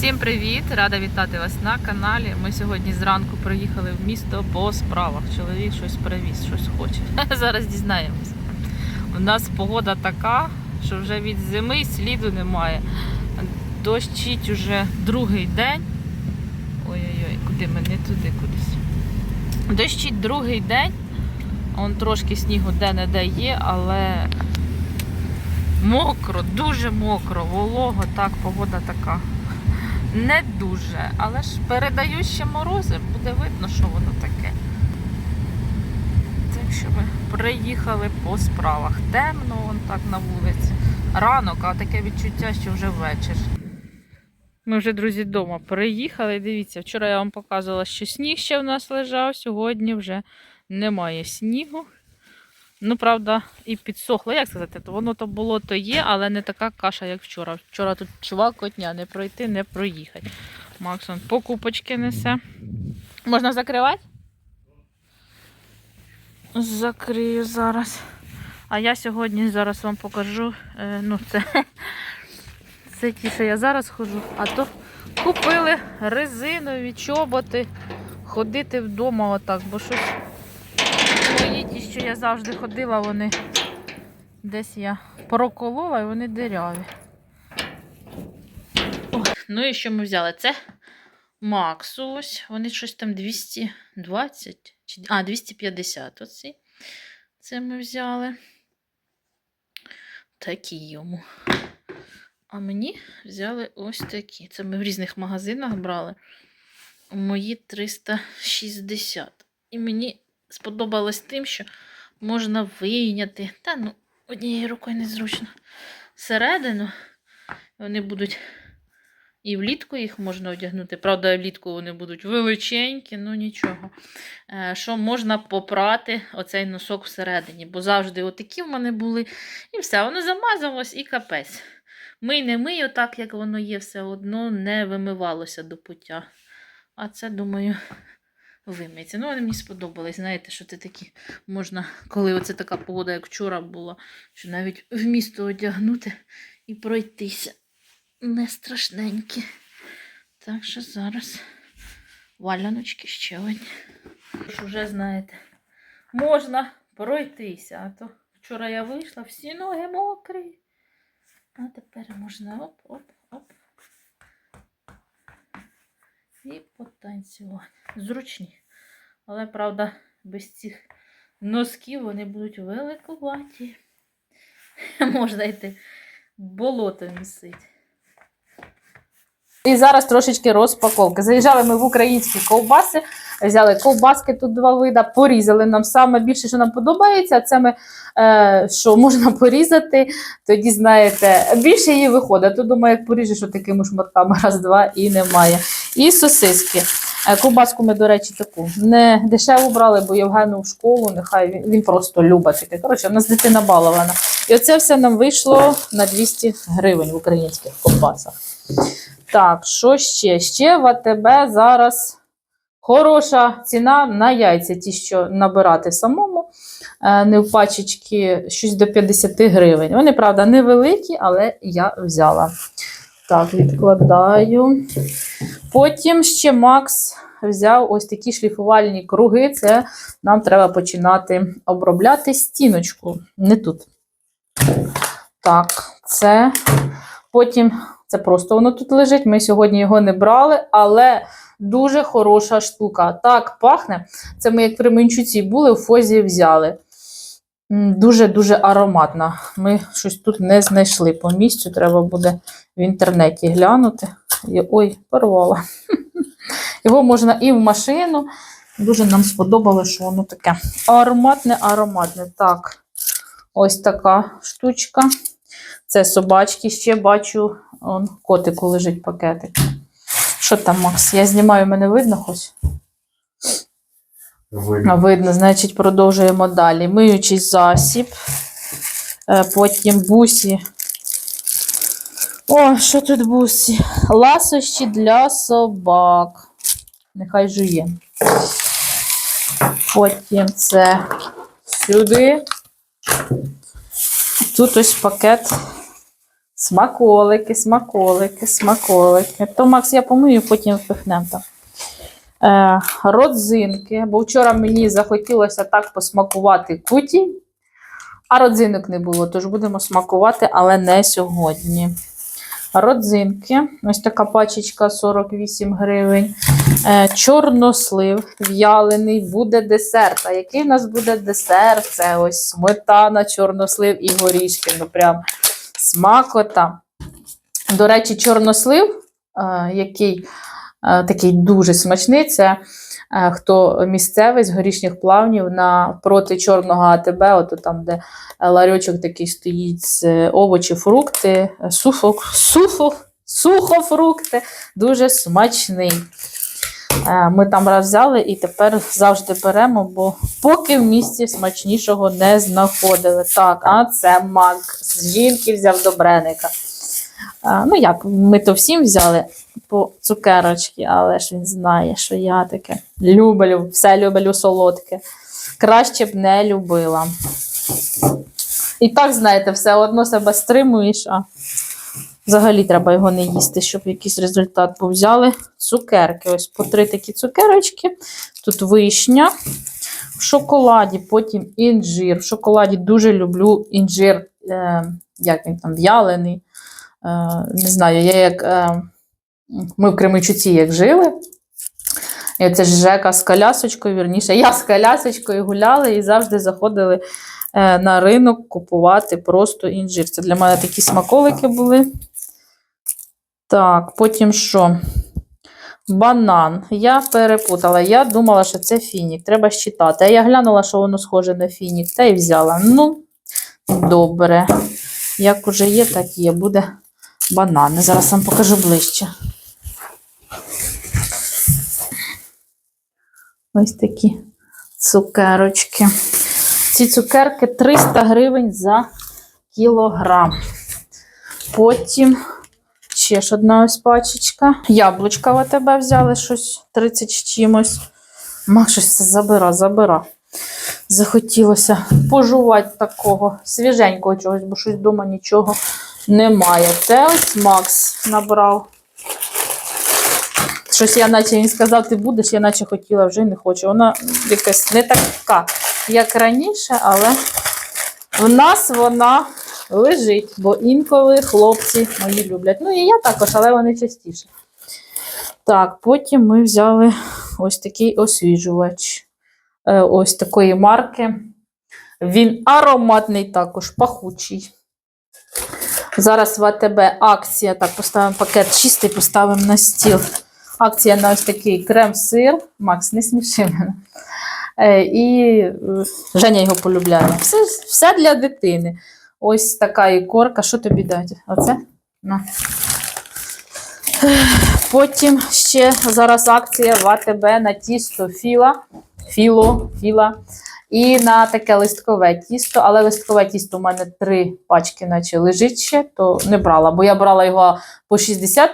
Всім привіт! Рада вітати вас на каналі. Ми сьогодні зранку приїхали в місто по справах. Чоловік щось привіз, щось хоче. Зараз дізнаємося. У нас погода така, що вже від зими сліду немає. Дощить уже другий день. Ой-ой-ой, куди ми не туди кудись. Дощить другий день. Он трошки снігу де-не-де є, але мокро, дуже мокро, волого, так, погода така. Не дуже, але ж передають ще морози, буде видно, що воно таке. Так що ми приїхали по справах. Темно, вон так на вулиці. Ранок, а таке відчуття, що вже вечір. Ми вже, друзі, вдома приїхали. Дивіться, вчора я вам показувала, що сніг ще в нас лежав, сьогодні вже немає снігу. Ну, правда, і підсохло. Як сказати, то воно то було, то є, але не така каша, як вчора. Вчора тут чувакотня, не пройти, не проїхати. Максон покупочки несе. Можна закривати? Закрию зараз. А я сьогодні зараз вам покажу. Е, ну, це, це ті, що я зараз ходжу. А то купили резинові чоботи. Ходити вдома отак, бо щось мої ті, що я завжди ходила, вони десь я проколола і вони диряві. Ну і що ми взяли? Це Максус. Вони щось там 220, чи- а, 250 оці. Це ми взяли. Такі йому. А мені взяли ось такі. Це ми в різних магазинах брали. Мої 360. І мені сподобалось тим, що можна вийняти. Та ну, однією рукою незручно. Середину вони будуть. І влітку їх можна одягнути. Правда, влітку вони будуть величенькі, ну нічого. Е, Що можна попрати оцей носок всередині, бо завжди отакі в мене були. І все, воно замазалось і капець. Мий не мий, отак, як воно є, все одно не вимивалося до пуття. А це, думаю, вимиється. Ну, вони мені сподобались. Знаєте, що це такі можна, коли оце така погода, як вчора була, що навіть в місто одягнути і пройтися. Не страшненькі. Так що зараз валяночки ще одні. Ж Уже знаєте, можна пройтися. А то вчора я вийшла, всі ноги мокрі. А тепер можна оп-оп-оп. І потанцювати. Зручні. Але, правда, без цих носків вони будуть великуваті. Можна йти болото місити. І зараз трошечки розпаковки. Заїжджали ми в українські ковбаси, взяли ковбаски тут два вида, порізали нам саме більше, що нам подобається, це ми е, що можна порізати. Тоді, знаєте, більше її виходить. То думаю, як поріжеш такими шматками, раз-два і немає. І сосиски. Е, Ковбаску ми, до речі, таку не дешево брали, бо Євгену в школу, нехай він, він просто любить. Коротше, в нас дитина балована. І оце все нам вийшло на 200 гривень в українських ковбасах. Так, що ще? Ще в АТБ зараз хороша ціна на яйця, ті, що набирати самому, е, не в пачечки, щось до 50 гривень. Вони, правда, невеликі, але я взяла. Так, відкладаю. Потім ще Макс взяв ось такі шліфувальні круги. Це нам треба починати обробляти стіночку. Не тут. Так, це. Потім це просто воно тут лежить. Ми сьогодні його не брали, але дуже хороша штука. Так пахне. Це ми, як в Ременчуці були, в фозі взяли. Дуже-дуже ароматна. Ми щось тут не знайшли по місцю. Треба буде в інтернеті глянути. Ой, порвала. Його можна і в машину. Дуже нам сподобалося, що воно таке ароматне, ароматне. Так, ось така штучка. Це собачки ще бачу. Он котику лежить пакетик. Що там, Макс? Я знімаю, мене видно хоч? А, Видно, значить, продовжуємо далі. Миючий засіб. Е, Потім бусі. О, що тут бусі? Ласощі для собак. Нехай жує. Потім це сюди. Тут ось пакет Смаколики, смаколики, смаколики. То, Макс, я помию, потім впихнемо там. Е, родзинки, бо вчора мені захотілося так посмакувати куті, а родзинок не було, тож будемо смакувати, але не сьогодні. Родзинки, ось така пачечка 48 гривень. Е, чорнослив в'ялений, буде десерт. А який в нас буде десерт? Це ось сметана, чорнослив і горішки. Ну прям смакота. До речі, чорнослив, е, який е, такий дуже смачний, це хто місцевий з горішніх плавнів напроти чорного АТБ, от там, де е, ларьочок такий стоїть з е, овочі, фрукти, е, сухо, сухо, сухофрукти, дуже смачний. Е, Ми там раз взяли і тепер завжди беремо, бо поки в місті смачнішого не знаходили. Так, а це мак. З жінки взяв до бреника. Е, Ну як, ми то всім взяли по цукерочки, але ж він знає, що я таке люблю, все люблю солодке. Краще б не любила. І так, знаєте, все одно себе стримуєш, а взагалі треба його не їсти, щоб якийсь результат був. Взяли цукерки. Ось по три такі цукерочки. Тут вишня. В шоколаді, потім інжир. В шоколаді дуже люблю інжир, е, як він там, в'ялений. Е, не знаю, я як. Е, ми в Кременчуці як жили. І оце ж Жека з колясочкою, вірніше, я з колясочкою гуляли і завжди заходили е, на ринок купувати просто інжир. Це для мене такі смаколики були. Так, потім що? Банан. Я перепутала. Я думала, що це фінік. Треба считати. А я глянула, що воно схоже на фінік, та й взяла. Ну, добре. Як уже є, так є. Буде банани. Зараз вам покажу ближче. Ось такі цукерочки. Ці цукерки 300 гривень за кілограм. Потім ще ж одна ось пачечка. Яблучка в тебе взяли щось 30 з чимось. Ма щось забира, забира. Захотілося пожувати такого свіженького чогось, бо щось вдома нічого немає. Це ось Макс набрав. Щось я наче він сказав, ти будеш, я наче хотіла, вже не хочу. Вона якась не така, як раніше, але в нас вона лежить, бо інколи хлопці мої люблять. Ну і я також, але вони частіше. Так, потім ми взяли ось такий освіжувач. Е, Ось такої марки. Він ароматний також, пахучий. Зараз в АТБ акція. Так, поставимо пакет чистий, поставимо на стіл. Акція на ось такий крем-сир. Макс, не сміши мене. Е, І е, Женя його полюбляє. Все, все для дитини. Ось така ікорка. Що тобі дати? Оце? На. Потім ще зараз акція в АТБ на тісто філа. Філо, філа. І на таке листкове тісто, але листкове тісто у мене три пачки, наче лежить ще, то не брала, бо я брала його по 60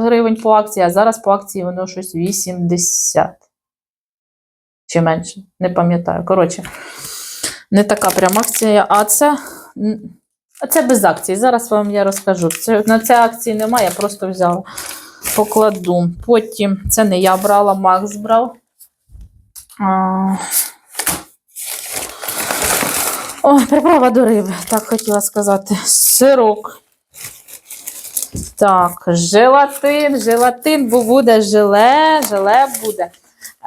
гривень по акції, а зараз по акції воно щось 80. Чи менше, не пам'ятаю. Коротше, не така прям акція, а це, це без акції. Зараз вам я розкажу. Це, на це акції немає, я просто взяла. Покладу. Потім це не я брала, Макс брав. А... О, приправа до риби, так хотіла сказати. Сирок. Так, желатин, желатин, бо буде желе, желе буде.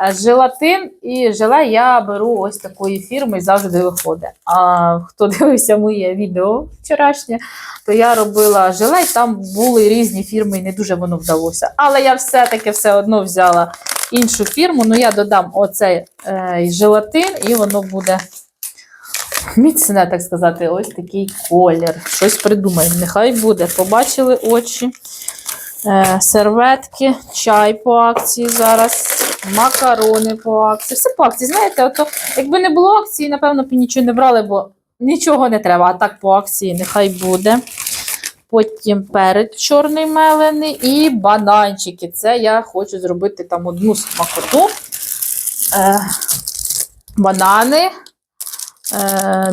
Е, Желатин і желе я беру ось такої фірми завжди виходить. А хто дивився моє відео вчорашнє, то я робила желе, і там були різні фірми, і не дуже воно вдалося. Але я все-таки все одно взяла іншу фірму. Ну, я додам оцей е, желатин, і воно буде міцне, так сказати, ось такий колір. Щось придумаємо. Нехай буде. Побачили очі. Е, серветки, чай по акції зараз, макарони по акції. Все по акції. Знаєте, ото, якби не було акції, напевно, б нічого не брали, бо нічого не треба. А так по акції нехай буде. Потім перець чорний мелений і бананчики. Це я хочу зробити там одну смакоту. Е, банани,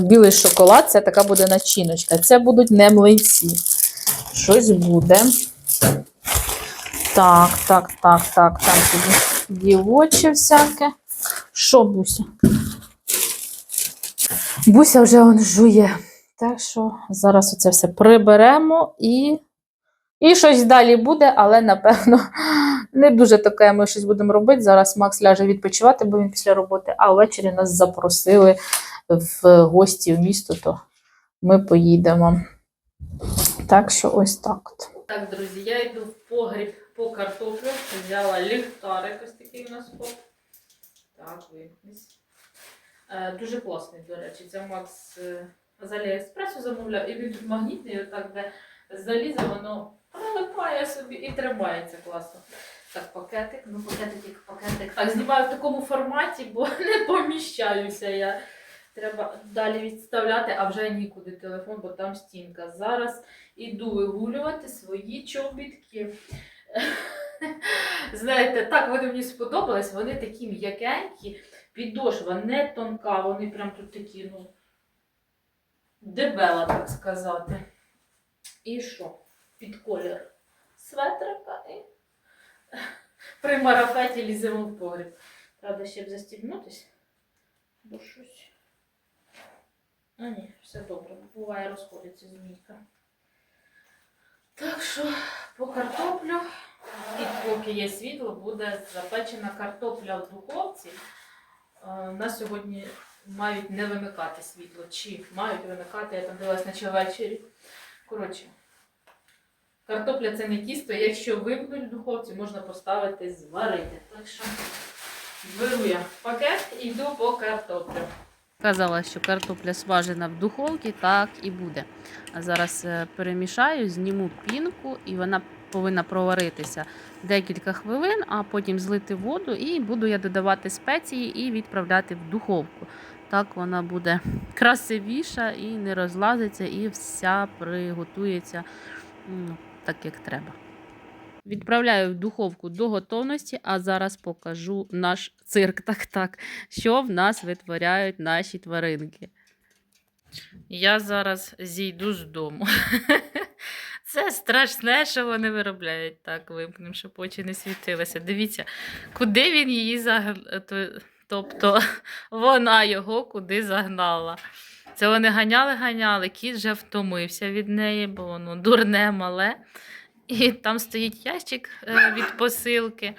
білий шоколад це така буде начиночка. Це будуть не млинці. щось буде. Так, так, так, так, там тоді дівоче всяке. Що, Буся? Буся вже он жує. Так що зараз оце все приберемо і. І щось далі буде, але напевно не дуже таке ми щось будемо робити. Зараз Макс ляже відпочивати, бо він після роботи, а ввечері нас запросили в гості в місто, то ми поїдемо. Так що ось так. Так, друзі, я йду в погріб по картоплю. Взяла ліхтарик, ось такий у нас поп. Так, вимкнись. Е, дуже класний, до речі. Це Макс е, з Аліекспресу замовляв, і він магнітний, отак, де залізо, воно прилипає собі і тримається класно. Так, пакетик, ну пакетик як пакетик. Так, знімаю в такому форматі, бо не поміщаюся я. Треба далі відставляти, а вже нікуди телефон, бо там стінка. Зараз іду вигулювати свої чобітки. Знаєте, так вони мені сподобались, вони такі м'якенькі, підошва не тонка, вони прям тут такі, ну, дебела, так сказати. І що? Під колір светрика і при марафеті ліземо в погріб. Треба ще б застібнутись, бо щось. А ні, все добре. Буває, розходиться змійка. Так що по картоплю, і поки є світло, буде запечена картопля в духовці. На сьогодні мають не вимикати світло. Чи мають вимикати, я там дивилась наче ввечері. Коротше, картопля це не тісто. Якщо вимкнуть в духовці, можна поставити зварити. Так що беру я пакет і йду по картоплю. Казала, що картопля смажена в духовці, так і буде. А зараз е, перемішаю, зніму пінку, і вона повинна проваритися декілька хвилин, а потім злити воду, і буду я додавати спеції і відправляти в духовку. Так вона буде красивіша і не розлазиться, і вся приготується так, як треба. Відправляю в духовку до готовності, а зараз покажу наш цирк. Так, так, що в нас витворяють наші тваринки. Я зараз зійду з дому. Це страшне, що вони виробляють. Так, вимкнемо, щоб очі не світилися. Дивіться, куди він її загнав. Тобто вона його куди загнала. Це вони ганяли, ганяли, кіт вже втомився від неї, бо воно дурне, мале. І там стоїть ящик е, від посилки.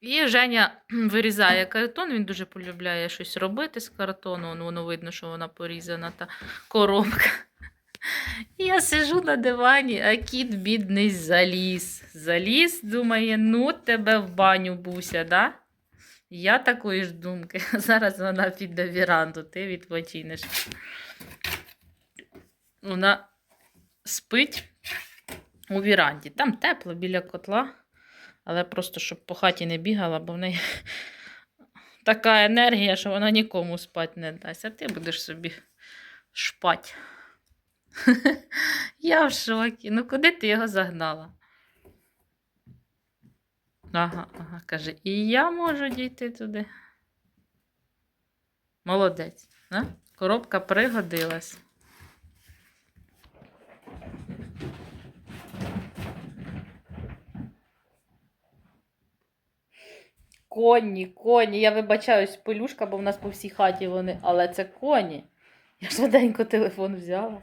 І Женя вирізає картон, він дуже полюбляє щось робити з картону. Воно, воно видно, що вона порізана та коробка. Я сижу на дивані, а кіт бідний заліз. Заліз, думає, ну тебе в баню буся, да? Я такої ж думки. Зараз вона піде в віранду, ти відпочинеш. Вона спить у віранді. Там тепло біля котла, але просто щоб по хаті не бігала, бо в неї така енергія, що вона нікому спати не дасть. А ти будеш собі шпать. Я в шокі. Ну куди ти його загнала? Ага, ага, каже, і я можу дійти туди. Молодець. А? Коробка пригодилась. Коні, коні. Я вибачаюсь, пелюшка, бо в нас по всій хаті вони, але це коні. Я швиденько телефон взяла.